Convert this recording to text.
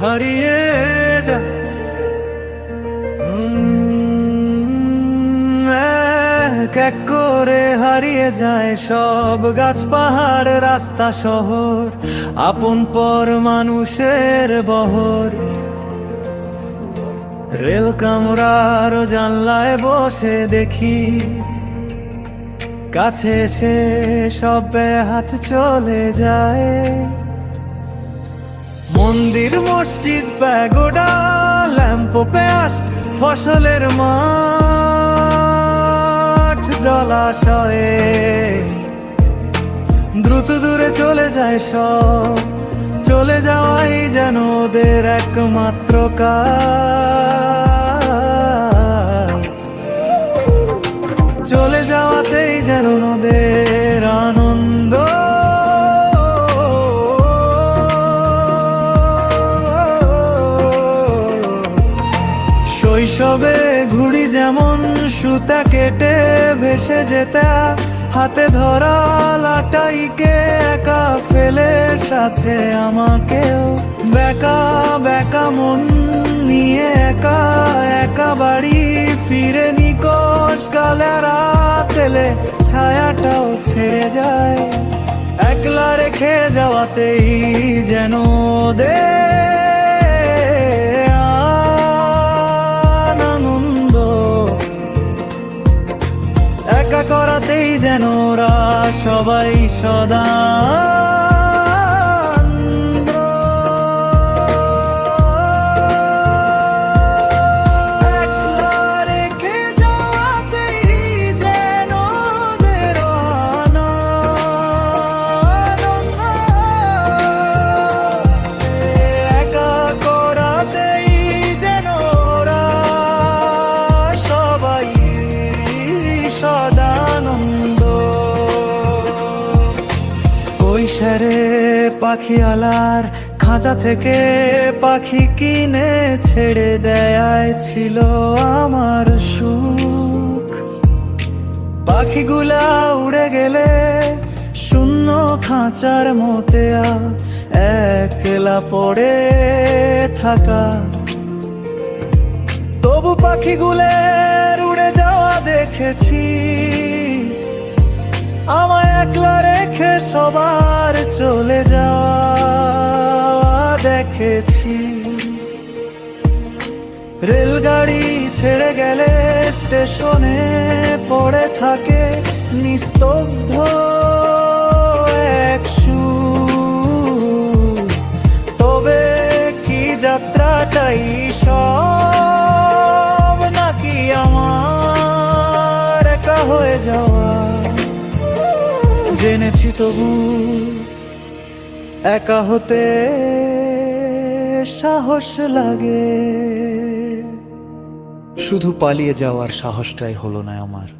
হারিয়ে যা। এক করে হারিয়ে যায় সব গাছ, পাহাড়, রাস্তা, শহর, আপন পর মানুষের বহর। রেল কামরার জানলায় বসে দেখি, কাছে এসে সব হাত চলে যায়। মন্দির, মসজিদ, প্যাগোডা ল্যাম্প ফসলের মাঠ, জলাশয়ে। দ্রুত দূরে চলে যায় সব, চলে যাওয়াই যেন ওদের একমাত্র কাজ। শৈশবে ঘুড়ি যেমন সুতা কেটে ভেসে যেতে, হাতে ধরা লাটাইকে একা ফেলে সাথে আমাকেও। বেকা বেকা মন নিয়ে একা একা বাড়ি ফিরে নিকশ কালে রাত এলে ছায়াটাও ছেড়ে যায়। একলা রেখে যাওয়াতেই যেন ওদের একা করাতেই যেন ওরা সবাই সদা একলা সারে পাখি আলার খাঁচা থেকে পাখি কিনে ছেড়ে দেয় ছিল আমার সুখ। পাখিগুলা উড়ে গেলে শূন্য খাঁচার মতে একলা পড়ে থাকা। তবু পাখিগুলের উড়ে যাওয়া দেখেছি, আমায় একলা রেখে সবার চলে যাওয়া দেখেছি রেলগাড়ি ছেড়ে গেলে স্টেশনে পড়ে থাকে নিস্তব্ধ এক। তবে কি যাত্রাটাই সব নাকি আমার একা হয়ে যাওয়া জেনেছি তবু একা হতে সাহস লাগে। শুধু পালিয়ে যাওয়ার সাহসটাই হলো না আমার।